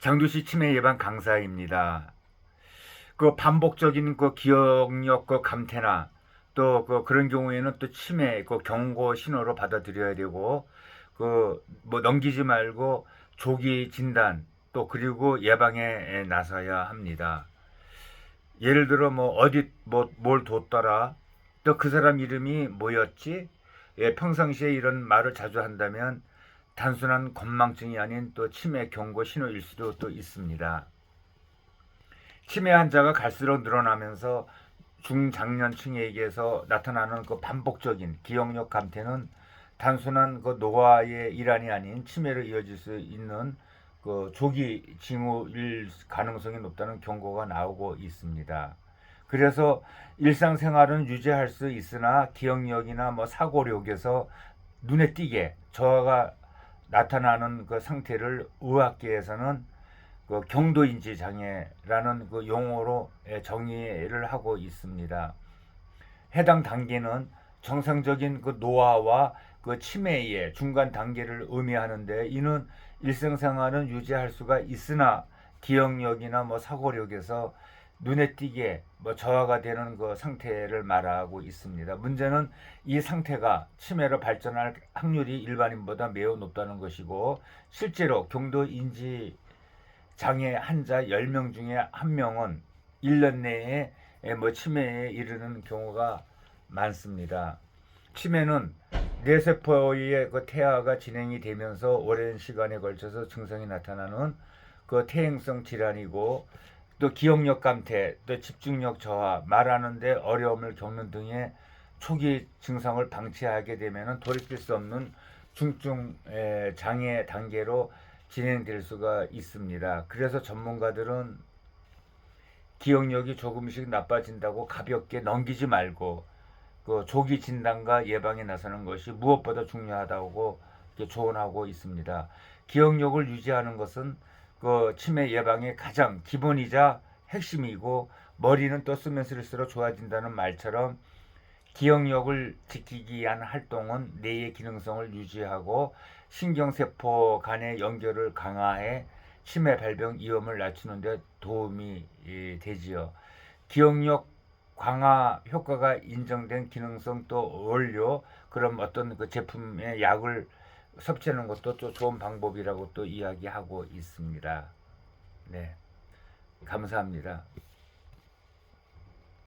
장두시 치매 예방 강사입니다. 그 반복적인 그 기억력 그 감퇴나 또 그 그런 경우에는 또 치매 그 경고 신호로 받아들여야 되고 그 뭐 넘기지 말고 조기 진단 또 그리고 예방에 나서야 합니다. 예를 들어 뭐 어디 뭐 뭘 뒀더라 또 그 사람 이름이 뭐였지? 예, 평상시에 이런 말을 자주 한다면 단순한 건망증이 아닌 또 치매 경고 신호일 수도 또 있습니다. 치매 환자가 갈수록 늘어나면서 중장년층에게서 나타나는 그 반복적인 기억력 감퇴는 단순한 그 노화의 일환이 아닌 치매로 이어질 수 있는 그 조기 징후일 가능성이 높다는 경고가 나오고 있습니다. 그래서 일상생활은 유지할 수 있으나 기억력이나 뭐 사고력에서 눈에 띄게 저하가 나타나는 그 상태를 의학계에서는 그 경도인지 장애라는 그 용어로 예, 정의를 하고 있습니다. 해당 단계는 정상적인 그 노화와 그 치매의 중간 단계를 의미하는데 이는 일생생활은 유지할 수가 있으나 기억력이나 뭐 사고력에서 눈에 띄게 뭐 저하가 되는 그 상태를 말하고 있습니다. 문제는 이 상태가 치매로 발전할 확률이 일반인보다 매우 높다는 것이고 실제로 경도 인지 장애 환자 10명 중에 한 명은 1년 내에 뭐 치매에 이르는 경우가 많습니다. 치매는 뇌세포의 그 태아가 진행이 되면서 오랜 시간에 걸쳐서 증상이 나타나는 그 퇴행성 질환이고 또 기억력 감퇴, 또 집중력 저하, 말하는데 어려움을 겪는 등의 초기 증상을 방치하게 되면 돌이킬 수 없는 중증 에, 장애 단계로 진행될 수가 있습니다. 그래서 전문가들은 기억력이 조금씩 나빠진다고 가볍게 넘기지 말고 그 조기 진단과 예방에 나서는 것이 무엇보다 중요하다고 조언하고 있습니다. 기억력을 유지하는 것은 그 치매 예방의 가장 기본이자 핵심이고 머리는 또 쓰면 쓸수록 좋아진다는 말처럼 기억력을 지키기 위한 활동은 뇌의 기능성을 유지하고 신경세포 간의 연결을 강화해 치매 발병 위험을 낮추는 데 도움이 예, 되지요. 기억력 강화 효과가 인정된 기능성 또 원료 그런 어떤 그 제품의 약을 섭취하는 것도 또 좋은 방법이라고 또 이야기하고 있습니다. 네. 감사합니다.